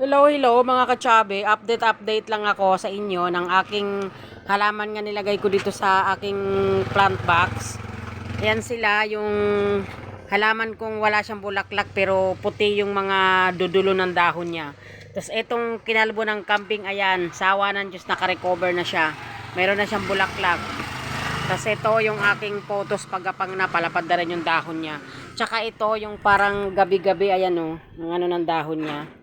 Hello, hello mga kachabe. Update, update lang ako sa inyo ng aking halaman nga nilagay ko dito sa aking plant box. Ayan sila yung halaman kong wala siyang bulaklak pero puti yung mga dudulo ng dahon niya. Tapos itong kinalbo ng camping, ayan, sawa ng Diyos, nakarecover na siya. Meron na siyang bulaklak. Tapos ito yung aking photos pagkapang na palapad na rin yung dahon niya. Tsaka ito yung parang gabi-gabi, ayan o, yung ano ng dahon niya.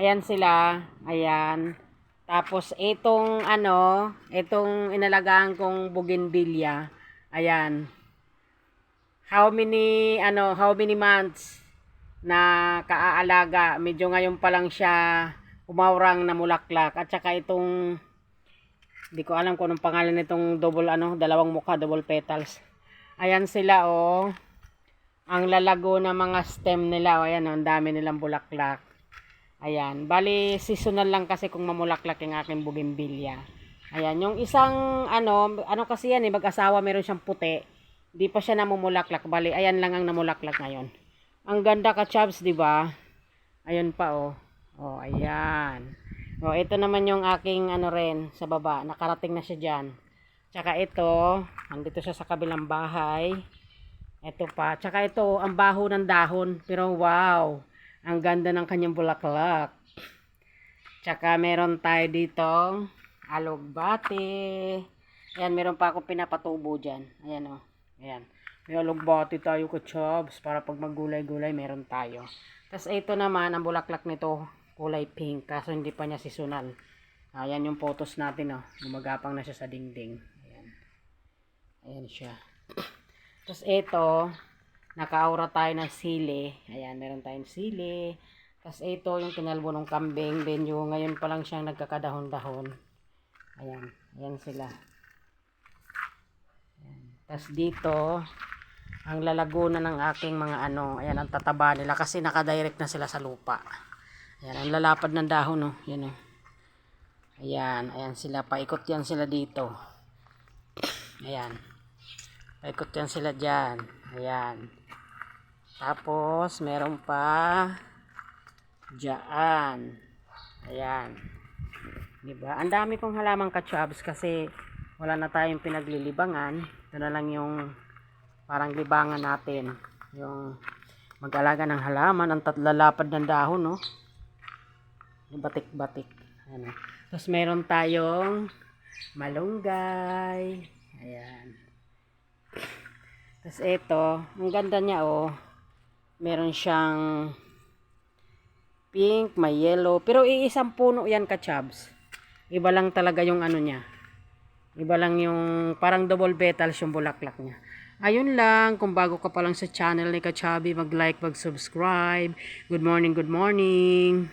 Ayan sila. Ayan. Tapos itong ano, itong inalagaan kong bougainvillea. Ayan. How many ano, how many months na kaaalaga. Medyo ngayon pa lang siya umawrang na mulaklak. At saka itong hindi ko alam kung anong pangalan nitong double ano, dalawang mukha, double petals. Ayan sila oh. Ang lalago na mga stem nila, oh, ayan oh, ang dami nilang bulaklak. Ayan, bali seasonal lang kasi kung mamulaklak yung aking bougainvillea. Ayan, yung isang ano, ano kasi yan eh, mag-asawa meron siyang puti. Di pa siya namumulaklak, bali ayan lang ang namulaklak ngayon. Ang ganda ka chubs, di ba? Ayun pa oh. Oh, ayan. Oh, ito naman yung aking ano rin sa baba, nakarating na siya diyan. Tsaka ito, andito siya sa kabilang bahay. Ito pa, tsaka ito ang baho ng dahon, pero wow. Ang ganda ng kanyang bulaklak. Tsaka meron tayo dito alugbate. Ayan, meron pa ako pinapatubo dyan. Ayan o. Oh. Ayan. May alugbate tayo kachobs para pag maggulay-gulay meron tayo. Tapos ito naman, ang bulaklak nito kulay pink kaso hindi pa niya seasonal. Ayan yung photos natin oh. Gumagapang na siya sa dingding. Ayan. Ayan siya. Tapos ito, nakaura tayo ng sili. Ayan, meron tayong sili. Tapos ito yung kinalbo ng kambing. Then yung ngayon pa lang siyang nagkakadahon-dahon. Ayan, ayan sila. Ayan. Tapos dito, ang lalago na ng aking mga ano, ayan ang tataba nila kasi nakadirect na sila sa lupa. Ayan, ang lalapad ng dahon, no. Yan, oh. Ayan, ayan sila. Paikot yan sila dito. Ayan. Paikot yan sila dyan. Ayan. Tapos, meron pa dyan. Ayan. Diba? Ang dami kong halamang kachubs kasi wala na tayong pinaglilibangan. Ito na lang yung parang libangan natin. Yung mag-alaga ng halaman. Ang tatlalapad ng dahon, no? Batik-batik. Ayan. oh. Tapos meron tayong malunggay. Tapos ito, ang ganda niya oh. Meron siyang pink, may yellow. Pero iisang puno yan ka-chubs. Iba lang talaga yung ano niya. Iba lang yung parang double petals yung bulaklak niya. Ayun lang, kung bago ka pa lang sa channel ni Kachabi, mag-like, mag-subscribe. Good morning, good morning.